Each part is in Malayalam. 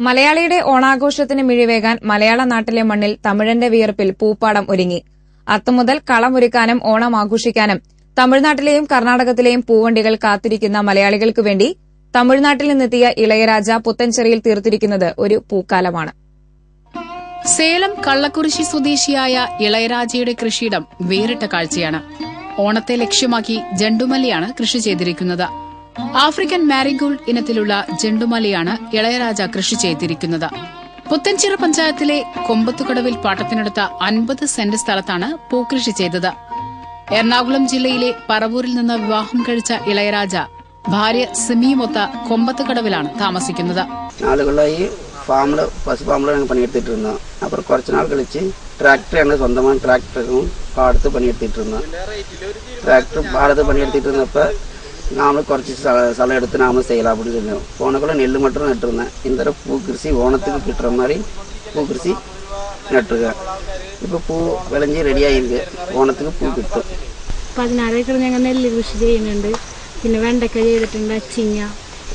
മലയാളിയുടെ ഓണാഘോഷത്തിന് മിഴിവേകാൻ മലയാള നാട്ടിലെ മണ്ണിൽ തമിഴന്റെ വിയർപ്പിൽ പൂപ്പാടം ഒരുങ്ങി. അത്തുമുതൽ കളമൊരുക്കാനും ഓണം ആഘോഷിക്കാനും തമിഴ്നാട്ടിലെയും കർണാടകത്തിലെയും പൂവണ്ടികൾ കാത്തിരിക്കുന്ന മലയാളികൾക്കു വേണ്ടി തമിഴ്നാട്ടിൽ നിന്നെത്തിയ ഇളയരാജ പുത്തൻചെറിയിൽ തീർത്തിരിക്കുന്നത് ഒരു പൂക്കാലമാണ്. സേലം കള്ളക്കുറിശി സ്വദേശിയായ ഇളയരാജയുടെ കൃഷിയിടം വേറിട്ട കാഴ്ചയാണ്. ഓണത്തെ ലക്ഷ്യമാക്കി ജണ്ടുമല്ലിയാണ് കൃഷി ചെയ്തിരിക്കുന്നത്. ആഫ്രിക്കൻ മാരിഗോൾഡ് ഇനത്തിലുള്ള ജെണ്ടുമലയാണ് ഇളയരാജ കൃഷി ചെയ്തിരിക്കുന്നത്. പുത്തൻചിറ പഞ്ചായത്തിലെ കൊമ്പത്തുകടവിൽ പാട്ടത്തിനടുത്ത അൻപത് സെന്റ് സ്ഥലത്താണ് പൂക്കൃഷി ചെയ്തത്. എറണാകുളം ജില്ലയിലെ പറവൂരിൽ നിന്ന് വിവാഹം കഴിച്ച ഇളയരാജ ഭാര്യ സിമിയുമൊത്ത കൊമ്പത്തുകടവിലാണ് താമസിക്കുന്നത്. ആളുകളായി പശു ഫാമിൽ ഞങ്ങൾ പണിയെടുത്തിട്ട് കുറച്ച് നാൾ കളിച്ച് ട്രാക്ടർ സ്വന്തമായി ട്രാക്ടറും പാടത്ത് പണിയെടുത്തിട്ടിരുന്ന. ട്രാക്ടർ പാടത്ത് പണിയെടുത്തിട്ടിരുന്നപ്പോൾ நாமளும் குறைச்சி ச சலம் எடுத்து நாமளும் செய்யலாம் அப்படின்னு சொன்னோம் போனக்குள்ள நெல் மட்டும் நட்டுருந்தேன் இந்த தடவை பூ கிருஷி ஓணத்துக்கு கிட்டுற மாதிரி பூ கிருஷி நட்டுருக்கேன் இப்போ பூ விளைஞ்சி ரெடியாகிருக்கு ഓണത്തിന് പൂ കിട്ടും പതിനാറ് ഏക്കർ ഞങ്ങൾ നെല്ല് കൃഷി ചെയ്യുന്നുണ്ട് പിന്നെ വെണ്ടയ്ക്ക ചെയ്തിട്ടുണ്ട് അച്ചിങ്ങ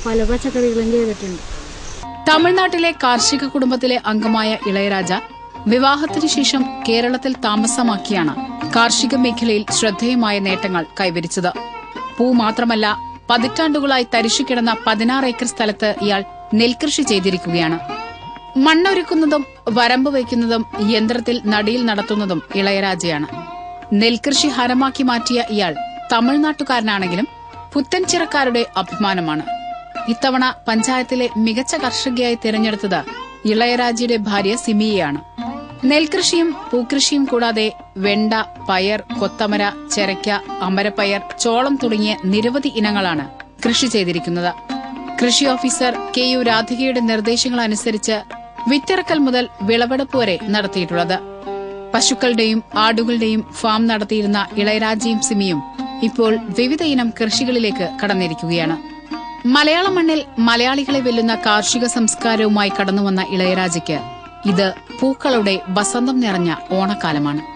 പല പച്ചക്കറികളും ചെയ്തിട്ടുണ്ട് തമിഴ്നാട്ടിലെ കാർഷിക കുടുംബത്തിലെ അംഗമായ ഇളയരാജ വിവാഹത്തിനു ശേഷം കേരളത്തിൽ താമസമാക്കിയാണ് കാർഷിക മേഖലയിൽ ശ്രദ്ധേയമായ നേട്ടങ്ങൾ കൈവരിച്ചത് പൂ മാത്രമല്ല പതിറ്റാണ്ടുകളായി തരിശുകിടന്ന പതിനാറ് ഏക്കർ സ്ഥലത്ത് ഇയാൾ നെൽകൃഷി ചെയ്തിരിക്കുകയാണ്. മണ്ണൊരുക്കുന്നതും വരമ്പ് വയ്ക്കുന്നതും യന്ത്രത്തിൽ നടിയിൽ നടത്തുന്നതും ഇളയരാജയാണ് നെൽകൃഷി ഹരമാക്കി മാറ്റിയ ഇയാൾ തമിഴ്നാട്ടുകാരനാണെങ്കിലും പുത്തൻചിറക്കാരുടെ അഭിമാനമാണ്. ഇത്തവണ പഞ്ചായത്തിലെ മികച്ച കർഷകയായി തിരഞ്ഞെടുത്തത് ഇളയരാജയുടെ ഭാര്യ സിമിയെയാണ്. നെൽകൃഷിയും പൂക്കൃഷിയും കൂടാതെ വെണ്ട പയർ കൊത്തമര ചെരയ്ക്ക അമരപ്പയർ ചോളം തുടങ്ങിയ നിരവധി ഇനങ്ങളാണ് കൃഷി ചെയ്തിരിക്കുന്നത്. കൃഷി ഓഫീസർ കെ യു രാധികയുടെ നിർദ്ദേശങ്ങൾ അനുസരിച്ച് വിത്തിറക്കൽ മുതൽ വിളവെടുപ്പ് വരെ നടത്തിയിട്ടുള്ളത്. പശുക്കളുടെയും ആടുകളുടെയും ഫാം നടത്തിയിരുന്ന ഇളയരാജയും സിമിയും ഇപ്പോൾ വിവിധ ഇനം കൃഷികളിലേക്ക് കടന്നിരിക്കുകയാണ്. മലയാള മണ്ണിൽ മലയാളികളെ വെല്ലുന്ന കാർഷിക സംസ്കാരവുമായി കടന്നുവന്ന ഇളയരാജയ്ക്ക് ഇത് പൂക്കളുടെ വസന്തം നിറഞ്ഞ ഓണക്കാലമാണ്